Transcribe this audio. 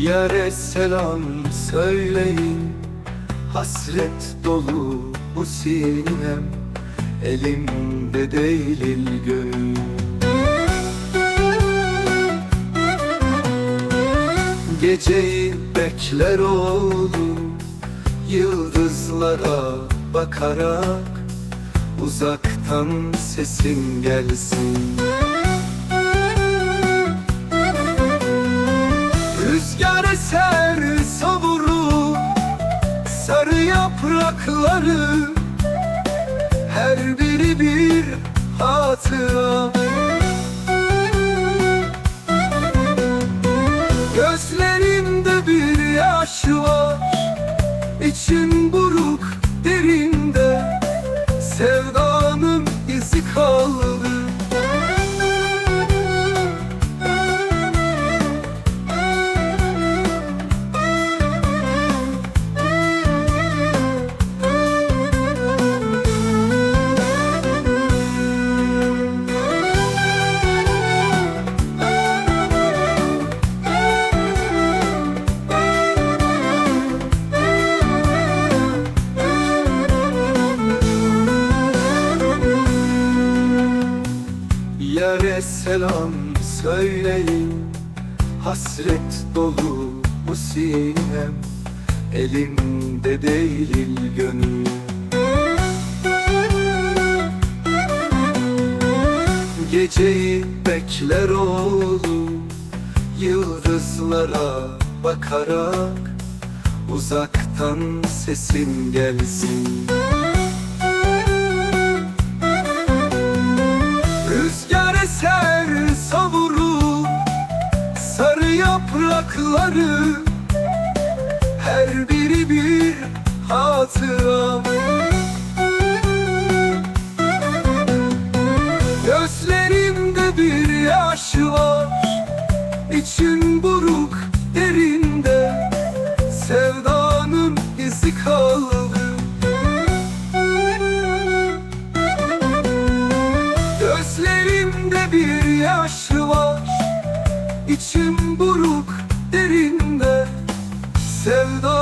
Yare selam söyleyin. Hasret dolu bu sinem. Elimde değil göğüm Geceyi bekler oldum. Yıldızlara bakarak Uzaktan sesin gelsin Rüzgar eser savurur Sarı yaprakları Her biri bir hatıra. Gözlerimde bir yaş var İçim buruk Yare selam söyleyin. Hasret dolu bu sinem Elimde değil gönül. Geceyi bekler oldum Yıldızlara bakarak Uzaktan sesin gelsin anıları Her biri bir hatıram Gözlerimde bir yaş var İçin buruk derinde Sevdanın izi kaldı. Gözlerimde bir yaş var İçim buruk derinde sevda